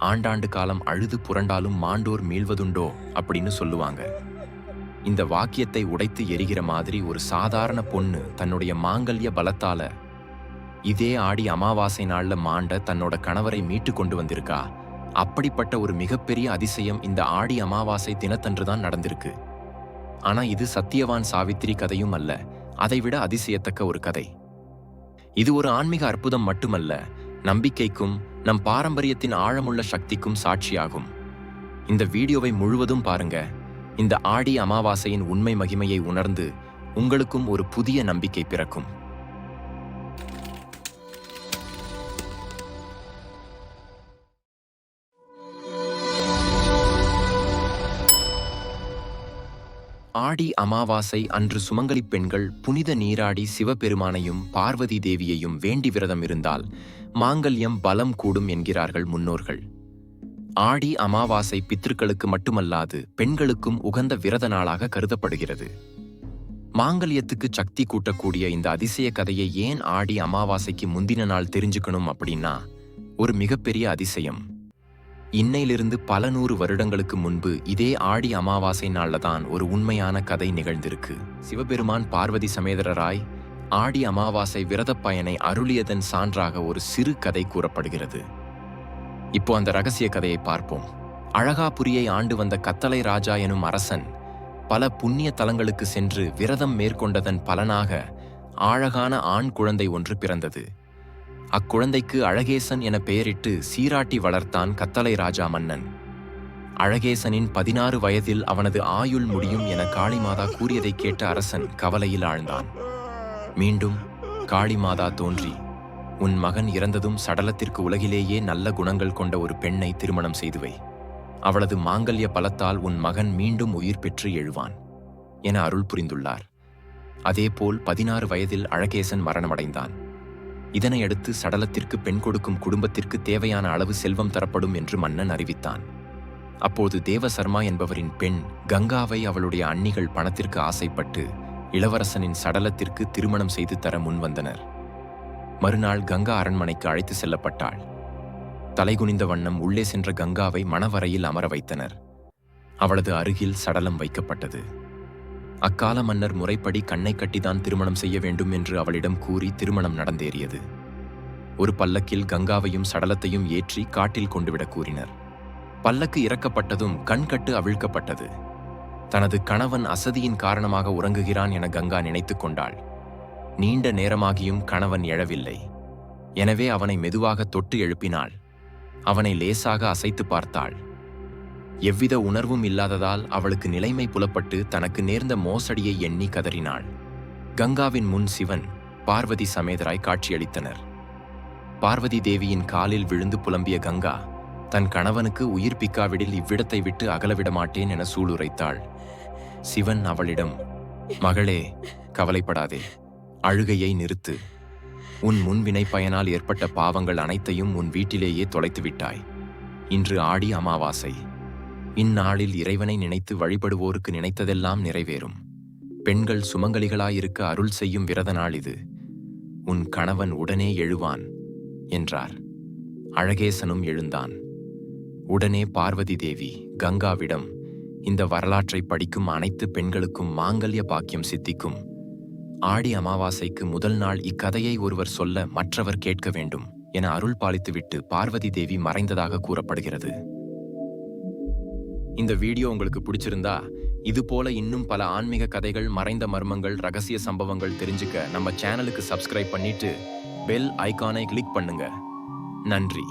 ஆண்டாண்டு காலம் அழுது புரண்டாலும் மாண்டோர் மீள்வதுண்டோ அப்படின்னு சொல்லுவாங்க. இந்த வாக்கியத்தை உடைத்து எரிகிற மாதிரி ஒரு சாதாரண பொண்ணு தன்னுடைய மாங்கல்ய பலத்தால இதே ஆடி அமாவாசை நாள்ல மாண்ட தன்னோட கணவரை மீட்டு கொண்டு வந்திருக்கா? அப்படிப்பட்ட ஒரு மிகப்பெரிய அதிசயம் இந்த ஆடி அமாவாசை தினத்தன்று தான் நடந்திருக்கு. ஆனா இது சத்தியவான் சாவித்திரி கதையும் அல்ல. அதைவிட அதிசயத்தக்க ஒரு கதை. இது ஒரு ஆன்மீக அற்புதம் மட்டுமல்ல. நம்பிக்கைக்கும் நம் பாரம்பரியத்தின் ஆழமுள்ள சக்திக்கும் சாட்சியாகும். இந்த வீடியோவை முழுவதும் பாருங்க. இந்த ஆடி அமாவாசையின் உண்மை மகிமையை உணர்ந்து உங்களுக்கும் ஒரு புதிய நம்பிக்கை பிறக்கும். ஆடி அமாவாசை அன்று சுமங்கலிப் பெண்கள் புனித நீராடி சிவபெருமானையும் பார்வதி தேவியையும் வேண்டி விரதம் இருந்தால் மாங்கல்யம் பலம் கூடும் என்கிறார்கள் முன்னோர்கள். ஆடி அமாவாசை பித்திருக்களுக்கு மட்டுமல்லாது பெண்களுக்கும் உகந்த விரத நாளாக கருதப்படுகிறது. மாங்கல்யத்துக்கு சக்தி கூட்டக்கூடிய இந்த அதிசய கதையை ஏன் ஆடி அமாவாசைக்கு முந்தின நாள் தெரிஞ்சுக்கணும் அப்படின்னா ஒரு மிகப்பெரிய அதிசயம். இன்னையிலிருந்து பல நூறு வருடங்களுக்கு முன்பு இதே ஆடி அமாவாசை நாளில் தான் ஒரு உண்மையான கதை நிகழ்ந்திருக்கு. சிவபெருமான் பார்வதி சமேதரராய் ஆடி அமாவாசை விரதப் பயனை அருளியதன் சான்றாக ஒரு சிறு கதை கூறப்படுகிறது. இப்போ அந்த ரகசிய கதையை பார்ப்போம். அழகாபுரியை ஆண்டு வந்த கத்தளை ராஜா எனும் அரசன் பல புண்ணிய தலங்களுக்கு சென்று விரதம் மேற்கொண்டதன் பலனாக அழகான ஆண் குழந்தை ஒன்று பிறந்தது. அக்குழந்தைக்கு அழகேசன் என பெயரிட்டு சீராட்டி வளர்த்தான் கத்தளை ராஜா மன்னன். அழகேசனின் பதினாறு வயதில் அவனது ஆயுள் முடியும் என காளிமாதா கூறியதை கேட்ட அரசன் கவலையில் ஆழ்ந்தான். மீண்டும் காளிமாதா தோன்றி உன் மகன் இறந்ததும் சடலத்திற்கு உலகிலேயே நல்ல குணங்கள் கொண்ட ஒரு பெண்ணை திருமணம் செய்துவை. அவளது மாங்கல்ய பலத்தால் உன் மகன் மீண்டும் உயிர் பெற்று எழுவான் என அருள் புரிந்துள்ளார். அதேபோல் பதினாறு வயதில் அழகேசன் மரணமடைந்தான். இதனையடுத்து சடலத்திற்கு பெண் கொடுக்கும் குடும்பத்திற்கு தேவையான அளவு செல்வம் தரப்படும் என்று மன்னன் அறிவித்தான். அப்போது தேவசர்மா என்பவரின் பெண் கங்காவை அவளுடைய அன்னிகள் பணத்திற்கு ஆசைப்பட்டு இளவரசனின் சடலத்திற்கு திருமணம் செய்து தர முன்வந்தனர் மறுநாள் கங்கா அரண்மனைக்கு அழைத்து செல்லப்பட்டாள். தலைகுனிந்த வண்ணம் உள்ளே சென்ற கங்காவை மணவரையில் அமர வைத்தனர். அவளது அருகில் சடலம் வைக்கப்பட்டது. அக்கால மன்னர் முறைப்படி கண்ணை கட்டிதான் திருமணம் செய்ய வேண்டும் என்று அவளிடம் கூறி திருமணம் நடந்தேறியது. ஒரு பல்லக்கில் கங்காவையும் சடலத்தையும் ஏற்றி காட்டில் கொண்டுவிடக் கூறினர். பல்லக்கு இறக்கப்பட்டதும் கண்கட்டு அவிழ்க்கப்பட்டது. தனது கணவன் அசதியின் காரணமாக உறங்குகிறான் என கங்கா நினைத்துக் கொண்டாள். நீண்ட நேரமாகியும் கணவன் எழவில்லை. எனவே அவனை மெதுவாக தொட்டு எழுப்பினாள். அவனை லேசாக அசைத்து பார்த்தாள். எவ்வித உணர்வும் இல்லாததால் அவளுக்கு நிலைமை புலப்பட்டு தனக்கு நேர்ந்த மோசடியை எண்ணி கதறினாள். கங்காவின் முன் சிவன் பார்வதி சமேதராய் காட்சியளித்தனர். பார்வதி தேவியின் காலில் விழுந்து புலம்பிய கங்கா தன் கணவனுக்கு உயிர் பிக்காவிடில் இவ்விடத்தை விட்டு அகலவிட மாட்டேன் என சூளுரைத்தாள். சிவன் அவளிடம் மகளே கவலைப்படாதே. அழுகையை நிறுத்து. உன் முன்வினை பயனால் ஏற்பட்ட பாவங்கள் அனைத்தையும் உன் வீட்டிலேயே தொலைத்து விட்டாய் இன்று ஆடி அமாவாசை. இந்நாளில் இறைவனை நினைத்து வழிபடுவோருக்கு நினைத்ததெல்லாம் நிறைவேறும். பெண்கள் சுமங்கலிகளாயிருக்க அருள் செய்யும் விரத நாள் இது. உன் கணவன் உடனே எழுவான் என்றார். அழகேசனும் எழுந்தான். உடனே பார்வதி தேவி கங்காவிடம் இந்த வரலாற்றை படிக்கும் அனைத்து பெண்களுக்கும் மாங்கல்ய பாக்கியம் சித்திக்கும். ஆடி அமாவாசைக்கு முதல் நாள் இக்கதையை ஒருவர் சொல்ல மற்றவர் கேட்க வேண்டும் என அருள் பாலித்துவிட்டு பார்வதி தேவி மறைந்ததாக கூறப்படுகிறது. இந்த வீடியோ உங்களுக்கு பிடிச்சிருந்தா இது போல இன்னும் பல ஆன்மீக கதைகள் மறைந்த மர்மங்கள் ரகசிய சம்பவங்கள் தெரிஞ்சுக்க நம்ம சேனலுக்கு சப்ஸ்கிரைப் பண்ணிட்டு பெல் ஐகானை கிளிக் பண்ணுங்க. நன்றி.